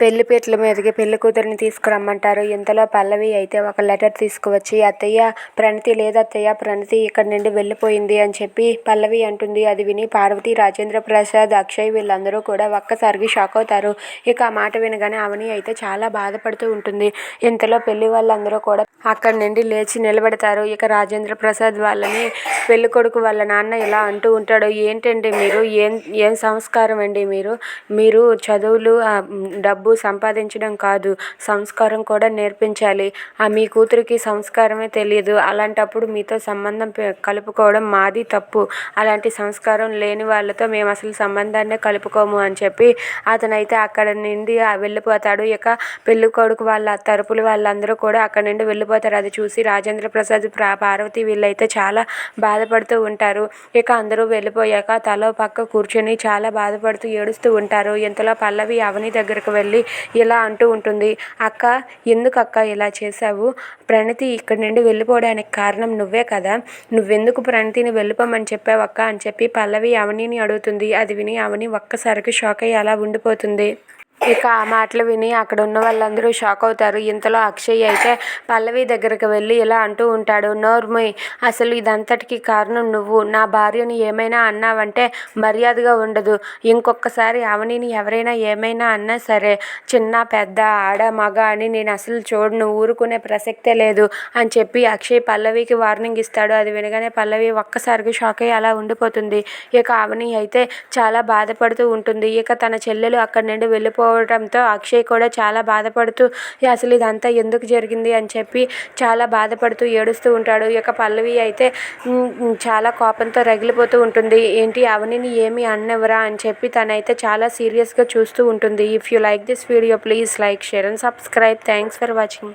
పెళ్ళిపీటల మీదకి పెళ్ళి కూతురిని తీసుకురమ్మంటారు. ఇంతలో పల్లవి అయితే ఒక లెటర్ తీసుకువచ్చి అత్తయ్య ప్రణతి లేదత్తయ్య ప్రణతి ఇక్కడి నుండి వెళ్ళిపోయింది అని చెప్పి పల్లవి అంటుంది. అది విని పార్వతి రాజేంద్ర ప్రసాద్ అక్షయ్ వీళ్ళందరూ కూడా ఒక్కసారికి షాక్ అవుతారు. ఇక ఆ మాట వినగానే అవని అయితే చాలా బాధపడుతూ ఉంటుంది. ఇంతలో పెళ్ళి వాళ్ళందరూ కూడా అక్కడి నుండి లేచి నిలబెడతారు. ఇక రాజేంద్ర ప్రసాద్ వాళ్ళని పెళ్ళికొడుకు వాళ్ళ నాన్న ఇలా అంటూ ఉంటాడు. ఏంటండి మీరు? ఏం ఏం సంస్కారం అండి మీరు? మీరు చదువులు డబ్బు సంపాదించడం కాదు. సంస్కారం కూడా నేర్పించాలి. ఆ మీ కూతురికి సంస్కారమే తెలియదు. అలాంటప్పుడు మీతో సంబంధం కలుపుకోవడం మాది తప్పు. అలాంటి సంస్కారం లేని వాళ్ళతో మేము అసలు సంబంధాన్నే కలుపుకోము అని చెప్పి అతనైతే అక్కడ నుండి వెళ్ళిపోతాడు. ఇక పెళ్ళికొడుకు వాళ్ళ తరపులు వాళ్ళందరూ కూడా అక్కడ నుండి వెళ్ళిపోతారు. అది చూసి రాజేంద్ర ప్రసాద్ ప్రా పార్వతి వీళ్ళైతే చాలా బాధపడుతూ ఉంటారు. ఇక అందరూ వెళ్ళిపోయాక తలో పక్క కూర్చొని చాలా బాధపడుతూ ఏడుస్తూ ఉంటారు. ఇంతలో పల్లవి అవని దగ్గరకు వెళ్ళి ఇలా అంటూ ఉంటుంది అక్క ఎందుకు అక్క ఇలా చేశావు? ప్రణతి ఇక్కడి నుండి వెళ్ళిపోవడానికి కారణం నువ్వే కదా. నువ్వెందుకు ప్రణతిని వెళ్ళిపోమని చెప్పావు అక్క? అని చెప్పి పల్లవి అవనిని అడుగుతుంది. అది విని అవని ఒక్కసారికి షాక్ అయ్యి అలా ఉండిపోతుంది. ఇక ఆ మాటలు విని అక్కడ ఉన్న వాళ్ళందరూ షాక్ అవుతారు. ఇంతలో అక్షయ్ అయితే పల్లవి దగ్గరకు వెళ్ళి ఇలా అంటూ ఉంటాడు నోర్మి అసలు ఇదంతటికి కారణం నువ్వు. నా భార్యని ఏమైనా అన్నావంటే మర్యాదగా ఉండదు. ఇంకొకసారి అవనిని ఎవరైనా ఏమైనా అన్నా సరే చిన్న పెద్ద ఆడ మగ అని నేను అసలు చూడను ఊరుకునే ప్రసక్తే లేదు అని చెప్పి అక్షయ్ పల్లవికి వార్నింగ్ ఇస్తాడు. అది వినగానే పల్లవి ఒక్కసారికి షాక్ అయ్యి అలా ఉండిపోతుంది. ఇక అవని అయితే చాలా బాధపడుతూ ఉంటుంది. ఇక తన చెల్లెలు అక్కడి నుండి వెళ్ళిపో లేకపోవడంతో అక్షయ్ కూడా చాలా బాధపడుతూ అసలు ఇదంతా ఎందుకు జరిగింది? అని చెప్పి చాలా బాధపడుతూ ఏడుస్తూ ఉంటాడు. ఇక పల్లవి అయితే చాలా కోపంతో రగిలిపోతూ ఉంటుంది. ఏంటి అవనిని ఏమి అన్నవరా అని చెప్పి తనైతే చాలా సీరియస్గా చూస్తూ ఉంటుంది. If you like this video please like share and subscribe. Thanks for watching.